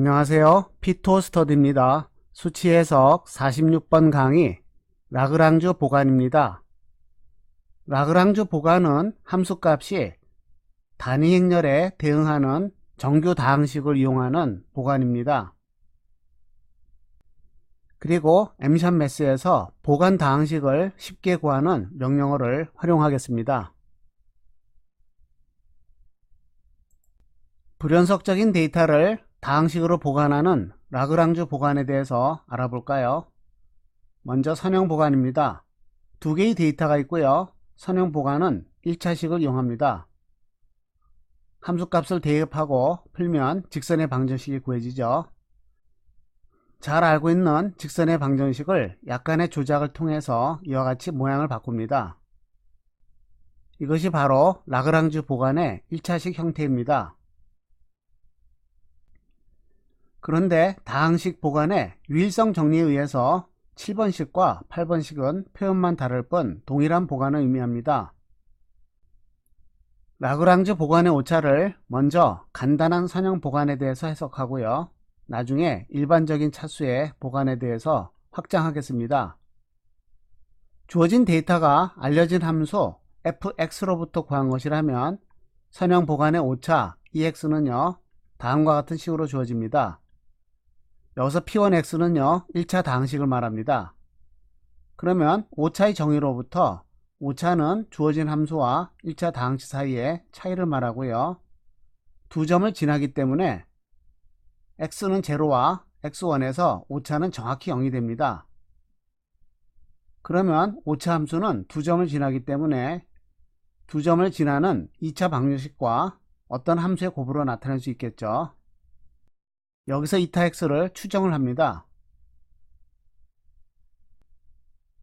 안녕하세요. 피토스터디입니다. 수치 해석 46번 강의 라그랑주 보관입니다. 라그랑주 보관은 함수값이 단위 행렬에 대응하는 정규 다항식을 이용하는 보관입니다. 그리고 엠션 매스에서 보관 다항식을 쉽게 구하는 명령어를 활용하겠습니다. 불연속적인 데이터를 다항식으로 보관하는 라그랑주 보관에 대해서 알아볼까요? 먼저 선형 보관입니다. 두 개의 데이터가 있고요. 선형 보관은 1차식을 이용합니다. 함수값을 대입하고 풀면 직선의 방정식이 구해지죠. 잘 알고 있는 직선의 방정식을 약간의 조작을 통해서 이와 같이 모양을 바꿉니다. 이것이 바로 라그랑주 보관의 1차식 형태입니다. 그런데 다항식 보관의 유일성 정리에 의해서 7번식과 8번식은 표현만 다를 뿐 동일한 보관을 의미합니다. 라그랑주 보관의 오차를 먼저 간단한 선형 보관에 대해서 해석하고요. 나중에 일반적인 차수의 보관에 대해서 확장하겠습니다. 주어진 데이터가 알려진 함수 fx로부터 구한 것이라면 선형 보관의 오차 ex는요 다음과 같은 식으로 주어집니다. 여기서 P1X는요 1차 다항식을 말합니다. 그러면 오차의 정의로부터 오차는 주어진 함수와 1차 다항식 사이의 차이를 말하고요. 두 점을 지나기 때문에 x는 제로와 x1에서 오차는 정확히 0이 됩니다. 그러면 오차 함수는 두 점을 지나기 때문에 두 점을 지나는 2차 방정식과 어떤 함수의 곱으로 나타낼 수 있겠죠. 여기서 2타 x를 추정을 합니다.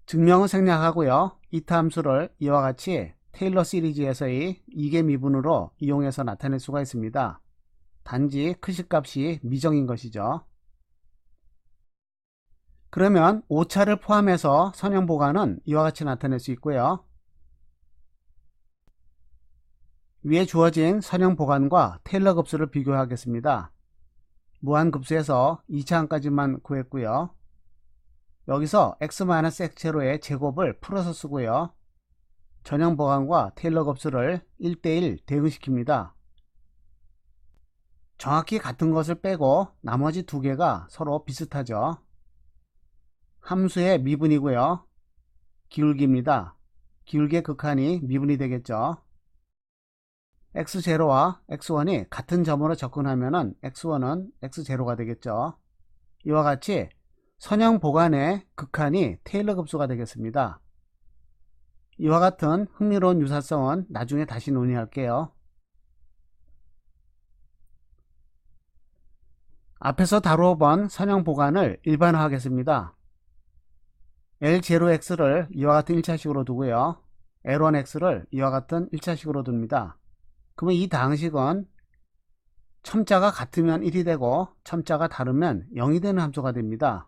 증명은 생략하고요. 2타 함수를 이와 같이 테일러 시리즈에서의 이계 미분으로 이용해서 나타낼 수가 있습니다. 단지 크시값이 미정인 것이죠. 그러면 오차를 포함해서 선형 보관은 이와 같이 나타낼 수 있고요. 위에 주어진 선형 보관과 테일러 급수를 비교하겠습니다. 무한급수에서 2차항까지만 구했고요. 여기서 x-x제로의 제곱을 풀어서 쓰고요. 전형 보관과 테일러 급수를 1대1 대응시킵니다. 정확히 같은 것을 빼고 나머지 두 개가 서로 비슷하죠. 함수의 미분이고요. 기울기입니다. 기울기의 극한이 미분이 되겠죠. X0와 x1이 같은 점으로 접근하면 x1은 x0가 되겠죠. 이와 같이 선형 보관의 극한이 테일러 급수가 되겠습니다. 이와 같은 흥미로운 유사성은 나중에 다시 논의할게요. 앞에서 다루어 본 선형 보관을 일반화하겠습니다. L0x를 이와 같은 1차식으로 두고요. L1x를 이와 같은 1차식으로 둡니다. 그러면 이 다항식은 첨자가 같으면 1이 되고 첨자가 다르면 0이 되는 함수가 됩니다.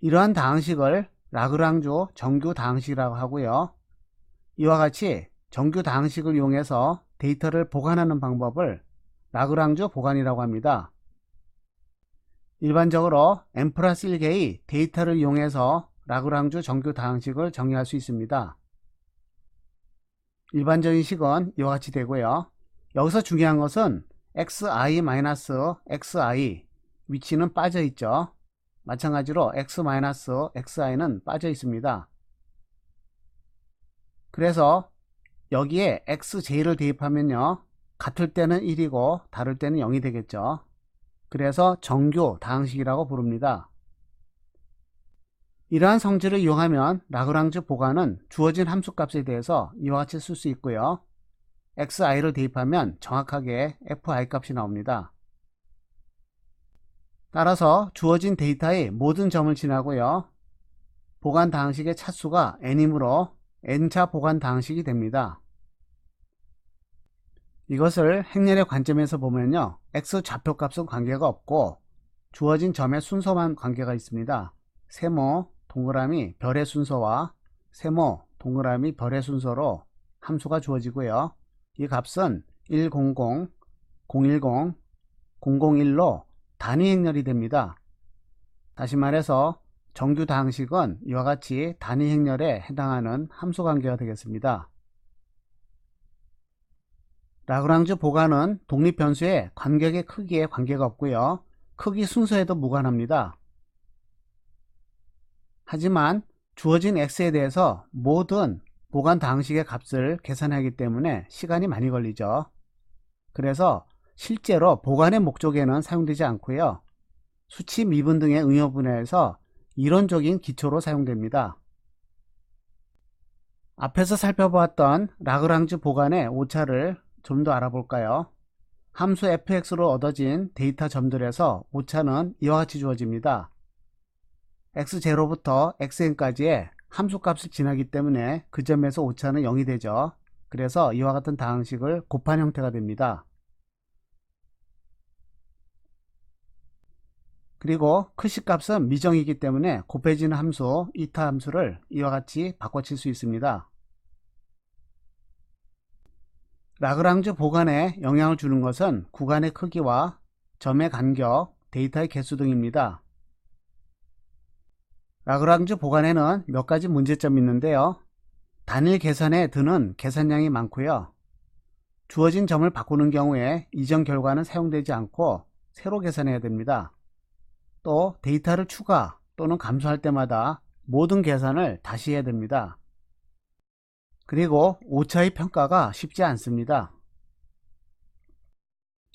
이러한 다항식을 라그랑주 정규 다항식이라고 하고요. 이와 같이 정규 다항식을 이용해서 데이터를 보관하는 방법을 라그랑주 보관이라고 합니다. 일반적으로 n 플러스 1개의 데이터를 이용해서 라그랑주 정규 다항식을 정의할 수 있습니다. 일반적인 식은 이와 같이 되고요. 여기서 중요한 것은 xi-xi 위치는 빠져 있죠. 마찬가지로 x-xi는 빠져 있습니다. 그래서 여기에 xj를 대입하면요. 같을 때는 1이고 다를 때는 0이 되겠죠. 그래서 정규 다항식이라고 부릅니다. 이러한 성질을 이용하면 라그랑주 보관은 주어진 함수값에 대해서 이와 같이 쓸 수 있고요. xi를 대입하면 정확하게 fi 값이 나옵니다. 따라서 주어진 데이터의 모든 점을 지나고요. 보관 다항식의 차수가 n이므로 n차 보관 다항식이 됩니다. 이것을 행렬의 관점에서 보면요. x 좌표 값은 관계가 없고 주어진 점의 순서만 관계가 있습니다. 세모, 동그라미, 별의 순서와 세모, 동그라미, 별의 순서로 함수가 주어지고요. 이 값은 100, 010, 001로 단위 행렬이 됩니다. 다시 말해서 정규 다항식은 이와 같이 단위 행렬에 해당하는 함수 관계가 되겠습니다. 라그랑주 보관은 독립 변수의 간격의 크기에 관계가 없고요. 크기 순서에도 무관합니다. 하지만 주어진 x에 대해서 모든 보관 다항식의 값을 계산하기 때문에 시간이 많이 걸리죠. 그래서 실제로 보관의 목적에는 사용되지 않고요. 수치 미분 등의 응용 분야에서 이론적인 기초로 사용됩니다. 앞에서 살펴보았던 라그랑주 보관의 오차를 좀 더 알아볼까요? 함수 fx로 얻어진 데이터 점들에서 오차는 이와 같이 주어집니다. X0부터 xn까지의 함수값을 지나기 때문에 그 점에서 오차는 0이 되죠. 그래서 이와 같은 다항식을 곱한 형태가 됩니다. 그리고 크시 값은 미정이기 때문에 곱해지는 함수 이타 함수를 이와 같이 바꿔칠 수 있습니다. 라그랑주 보관에 영향을 주는 것은 구간의 크기와 점의 간격, 데이터의 개수 등입니다. 라그랑주 보관에는 몇 가지 문제점이 있는데요. 단일 계산에 드는 계산량이 많고요. 주어진 점을 바꾸는 경우에 이전 결과는 사용되지 않고 새로 계산해야 됩니다. 또 데이터를 추가 또는 감소할 때마다 모든 계산을 다시 해야 됩니다. 그리고 오차의 평가가 쉽지 않습니다.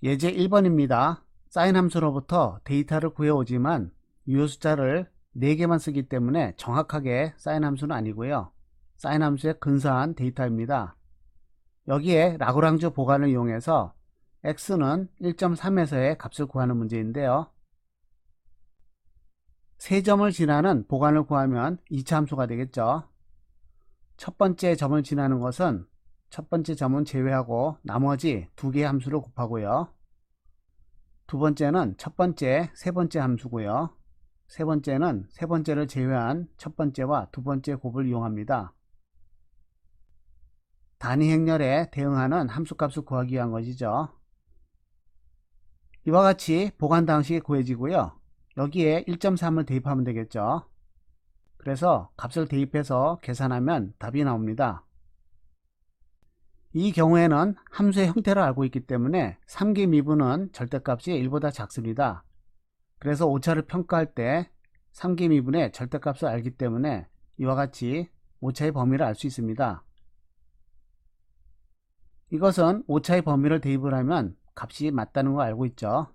예제 1번입니다. 사인 함수로부터 데이터를 구해오지만 유효 숫자를 4개만 쓰기 때문에 정확하게 사인 함수는 아니고요. 사인 함수의 근사한 데이터입니다. 여기에 라그랑주 보관을 이용해서 x는 1.3에서의 값을 구하는 문제인데요. 세 점을 지나는 보관을 구하면 2차 함수가 되겠죠. 첫 번째 점을 지나는 것은 첫 번째 점은 제외하고 나머지 두 개의 함수를 곱하고요. 두 번째는 첫 번째, 세 번째 함수고요. 세 번째는 세 번째를 제외한 첫 번째와 두 번째 곱을 이용합니다. 단위 행렬에 대응하는 함수값을 구하기 위한 것이죠. 이와 같이 보관 방식이 구해지고요. 여기에 1.3을 대입하면 되겠죠. 그래서 값을 대입해서 계산하면 답이 나옵니다. 이 경우에는 함수의 형태를 알고 있기 때문에 3개 미분은 절대값이 1보다 작습니다. 그래서 오차를 평가할 때 3개 미분의 절대값을 알기 때문에 이와 같이 오차의 범위를 알 수 있습니다. 이것은 오차의 범위를 대입을 하면 값이 맞다는 걸 알고 있죠.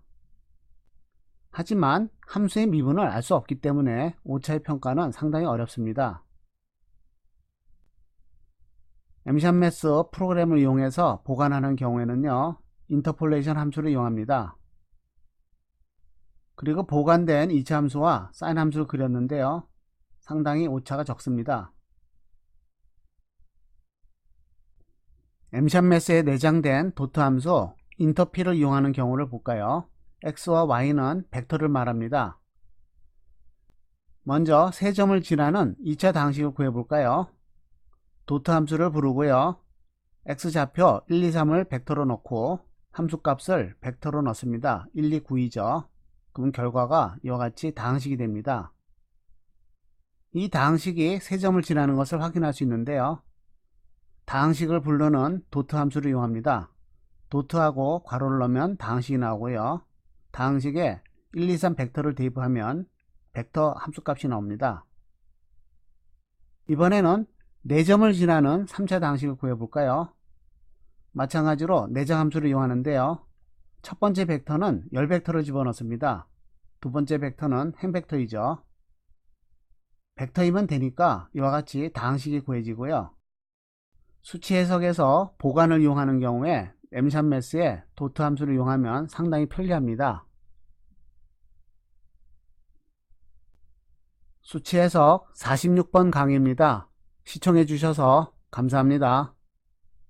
하지만 함수의 미분을 알 수 없기 때문에 오차의 평가는 상당히 어렵습니다. 엠샵매스 프로그램을 이용해서 보관하는 경우에는요. 인터폴레이션 함수를 이용합니다. 그리고 보관된 2차 함수와 사인 함수를 그렸는데요. 상당히 오차가 적습니다. 엠샵 매스에 내장된 도트 함수 인터피를 이용하는 경우를 볼까요? x와 y는 벡터를 말합니다. 먼저 세 점을 지나는 2차 당식을 구해볼까요? 도트 함수를 부르고요. x좌표 1, 2, 3을 벡터로 넣고 함수값을 벡터로 넣습니다. 1, 2, 9이죠. 그럼 결과가 이와 같이 다항식이 됩니다. 이 다항식이 세 점을 지나는 것을 확인할 수 있는데요. 다항식을 부르는 도트 함수를 이용합니다. 도트하고 괄호를 넣으면 다항식이 나오고요. 다항식에 1, 2, 3 벡터를 대입하면 벡터 함수값이 나옵니다. 이번에는 4점을 지나는 3차 다항식을 구해볼까요? 마찬가지로 4장 함수를 이용하는데요. 첫 번째 벡터는 열 벡터를 집어넣습니다. 두 번째 벡터는 행 벡터이죠. 벡터이면 되니까 이와 같이 다항식이 구해지고요. 수치 해석에서 보관을 이용하는 경우에 엠샵 매스에 도트 함수를 이용하면 상당히 편리합니다. 수치 해석 46번 강의입니다. 시청해 주셔서 감사합니다.